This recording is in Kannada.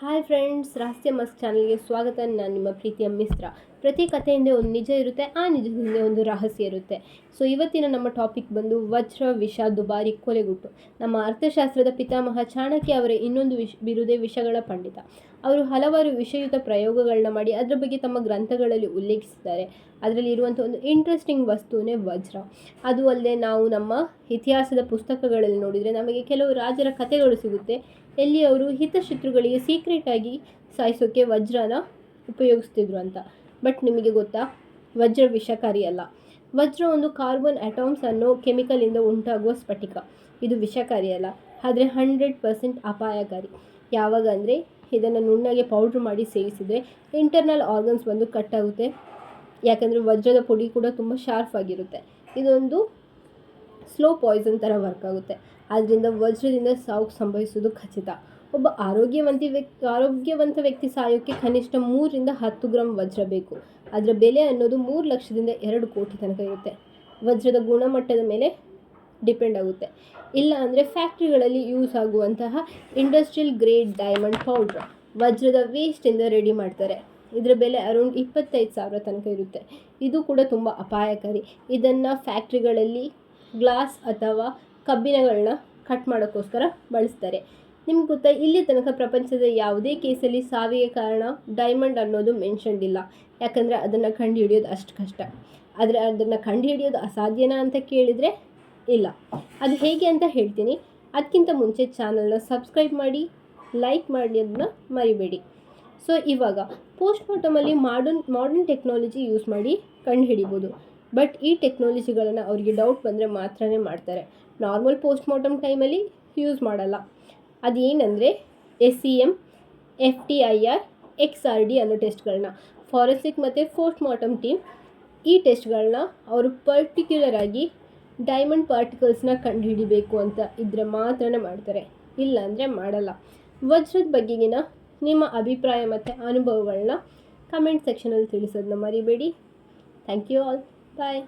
ಹಾಯ್ ಫ್ರೆಂಡ್ಸ್ ರಹಸ್ಯ ಮಸ್ಕ್ ಚಾನಲ್ಗೆ ಸ್ವಾಗತ. ನಾನು ನಿಮ್ಮ ಪ್ರೀತಿಯ ಮಿಸ್ತ್ರ ಪ್ರತಿ ಕಥೆಯಿಂದ ಒಂದು ನಿಜ ಇರುತ್ತೆ, ಆ ನಿಜದ ಹಿಂದೆ ಒಂದು ರಹಸ್ಯ ಇರುತ್ತೆ. ಸೊ ಇವತ್ತಿನ ನಮ್ಮ ಟಾಪಿಕ್ ಬಂದು ವಜ್ರ, ವಿಷ, ದುಬಾರಿ ಕೊಲೆಗುಟ್ಟು ನಮ್ಮ ಅರ್ಥಶಾಸ್ತ್ರದ ಪಿತಾಮಹ ಚಾಣಕ್ಯ ಅವರ ಇನ್ನೊಂದು ವಿಷ, ಬಿರುದೆ ವಿಷಗಳ ಪಂಡಿತ. ಅವರು ಹಲವಾರು ವಿಷಯುತ ಪ್ರಯೋಗಗಳನ್ನ ಮಾಡಿ ಅದರ ಬಗ್ಗೆ ತಮ್ಮ ಗ್ರಂಥಗಳಲ್ಲಿ ಉಲ್ಲೇಖಿಸಿದ್ದಾರೆ. ಅದರಲ್ಲಿ ಇರುವಂಥ ಒಂದು ಇಂಟ್ರೆಸ್ಟಿಂಗ್ ವಸ್ತುವೇ ವಜ್ರ. ಅದು ಅಲ್ಲದೆ ನಾವು ನಮ್ಮ ಇತಿಹಾಸದ ಪುಸ್ತಕಗಳಲ್ಲಿ ನೋಡಿದರೆ ನಮಗೆ ಕೆಲವು ರಾಜರ ಕಥೆಗಳು ಸಿಗುತ್ತೆ. ಎಲ್ಲಿ ಅವರು ಹಿತಶತ್ರುಗಳಿಗೆ ಸೀಕ್ರೆಟಾಗಿ ಸಾಯಿಸೋಕ್ಕೆ ವಜ್ರನ ಉಪಯೋಗಿಸ್ತಿದ್ರು ಅಂತ. ಬಟ್ ನಿಮಗೆ ಗೊತ್ತಾ? ವಜ್ರ ವಿಷಕಾರಿ ಅಲ್ಲ. ವಜ್ರ ಒಂದು ಕಾರ್ಬನ್ ಅಟಾಮ್ಸ್ ಅನ್ನೋ ಕೆಮಿಕಲಿಂದ ಉಂಟಾಗುವ ಸ್ಫಟಿಕ. ಇದು ವಿಷಕಾರಿ ಅಲ್ಲ. ಆದರೆ ಹಂಡ್ರೆಡ್ ಪರ್ಸೆಂಟ್ ಅಪಾಯಕಾರಿ. ಯಾವಾಗ ಅಂದರೆ ಇದನ್ನು ನುಣ್ಣಗೆ ಪೌಡ್ರ್ ಮಾಡಿ ಸೇವಿಸಿದರೆ ಇಂಟರ್ನಲ್ ಆರ್ಗನ್ಸ್ ಬಂದು ಕಟ್ಟಾಗುತ್ತೆ ಯಾಕಂದರೆ ವಜ್ರದ ಪುಡಿ ಕೂಡ ತುಂಬ ಶಾರ್ಪ್ ಆಗಿರುತ್ತೆ. ಇದೊಂದು ಸ್ಲೋ ಪಾಯ್ಸನ್ ಥರ ವರ್ಕ್ ಆಗುತ್ತೆ. ಆದ್ದರಿಂದ ವಜ್ರದಿಂದ ಸಾವು ಸಂಭವಿಸೋದು ಖಚಿತ. ಒಬ್ಬ ಆರೋಗ್ಯವಂತಿ ವ್ಯಕ್ತಿ, ಆರೋಗ್ಯವಂತ ವ್ಯಕ್ತಿ ಸಾಯೋಕ್ಕೆ ಕನಿಷ್ಠ ಮೂರರಿಂದ ಹತ್ತು ಗ್ರಾಮ್ ವಜ್ರ ಬೇಕು. ಅದರ ಬೆಲೆ ಅನ್ನೋದು ಮೂರು ಲಕ್ಷದಿಂದ ಎರಡು ಕೋಟಿ ತನಕ ಇರುತ್ತೆ. ವಜ್ರದ ಗುಣಮಟ್ಟದ ಮೇಲೆ ಡಿಪೆಂಡ್ ಆಗುತ್ತೆ. ಇಲ್ಲ ಅಂದರೆ ಫ್ಯಾಕ್ಟ್ರಿಗಳಲ್ಲಿ ಯೂಸ್ ಆಗುವಂತಹ ಇಂಡಸ್ಟ್ರಿಯಲ್ ಗ್ರೇಡ್ ಡೈಮಂಡ್ ಪೌಡ್ರ್, ವಜ್ರದ ವೇಸ್ಟಿಂದ ರೆಡಿ ಮಾಡ್ತಾರೆ. ಇದರ ಬೆಲೆ ಅರೌಂಡ್ ಇಪ್ಪತ್ತೈದು ಸಾವಿರ ತನಕ ಇರುತ್ತೆ. ಇದು ಕೂಡ ತುಂಬ ಅಪಾಯಕಾರಿ. ಇದನ್ನು ಫ್ಯಾಕ್ಟ್ರಿಗಳಲ್ಲಿ ಗ್ಲಾಸ್ ಅಥವಾ ಕಬ್ಬಿಣಗಳನ್ನ ಕಟ್ ಮಾಡೋಕ್ಕೋಸ್ಕರ ಬಳಸ್ತಾರೆ. ನಿಮ್ಗೆ ಗೊತ್ತಾ, ಇಲ್ಲಿ ತನಕ ಪ್ರಪಂಚದ ಯಾವುದೇ ಕೇಸಲ್ಲಿ ಸಾವಿಗೆ ಕಾರಣ ಡೈಮಂಡ್ ಅನ್ನೋದು ಮೆನ್ಷನ್ಡ್ ಇಲ್ಲ. ಯಾಕಂದರೆ ಅದನ್ನು ಕಂಡುಹಿಡಿಯೋದು ಅಷ್ಟು ಕಷ್ಟ. ಆದರೆ ಅದನ್ನು ಕಂಡುಹಿಡಿಯೋದು ಅಸಾಧ್ಯನಾ ಅಂತ ಕೇಳಿದರೆ ಇಲ್ಲ. ಅದು ಹೇಗೆ ಅಂತ ಹೇಳ್ತೀನಿ. ಅದಕ್ಕಿಂತ ಮುಂಚೆ ಚಾನಲ್ನ ಸಬ್ಸ್ಕ್ರೈಬ್ ಮಾಡಿ ಲೈಕ್ ಮಾಡಿ ಅದನ್ನ ಮರಿಬೇಡಿ. ಸೊ ಇವಾಗ ಪೋಸ್ಟ್ ಮಾರ್ಟಮಲ್ಲಿ ಮಾಡರ್ನ್ ಮಾಡರ್ನ್ ಟೆಕ್ನಾಲಜಿ ಯೂಸ್ ಮಾಡಿ ಕಂಡುಹಿಡಿಬೋದು. ಬಟ್ ಈ ಟೆಕ್ನಾಲಜಿಗಳನ್ನು ಅವರಿಗೆ ಡೌಟ್ ಬಂದರೆ ಮಾತ್ರನೇ ಮಾಡ್ತಾರೆ. ನಾರ್ಮಲ್ ಪೋಸ್ಟ್ ಮಾರ್ಟಮ್ ಟೈಮಲ್ಲಿ ಯೂಸ್ ಮಾಡಲ್ಲ. ಅದೇನೆಂದರೆ S C M F T I R X R D ಅನ್ನೋ ಟೆಸ್ಟ್ಗಳನ್ನ. ಫಾರೆನ್ಸಿಕ್ ಮತ್ತು ಪೋಸ್ಟ್ ಮಾರ್ಟಮ್ ಟೀಮ್ ಈ ಟೆಸ್ಟ್ಗಳನ್ನ ಅವರು ಪರ್ಟಿಕ್ಯುಲರ್ ಆಗಿ ಡೈಮಂಡ್ ಪಾರ್ಟಿಕಲ್ಸ್ನ ಕಂಡುಹಿಡಿಬೇಕು ಅಂತ ಇದ್ರೆ ಮಾತ್ರನೇ ಮಾಡ್ತಾರೆ. ಇಲ್ಲಾಂದರೆ ಮಾಡಲ್ಲ. ವಜ್ರದ ಬಗ್ಗೆಗಿನ ನಿಮ್ಮ ಅಭಿಪ್ರಾಯ ಮತ್ತು ಅನುಭವಗಳನ್ನ ಕಮೆಂಟ್ ಸೆಕ್ಷನಲ್ಲಿ ತಿಳಿಸೋದನ್ನ ಮರಿಬೇಡಿ. Thank you all bye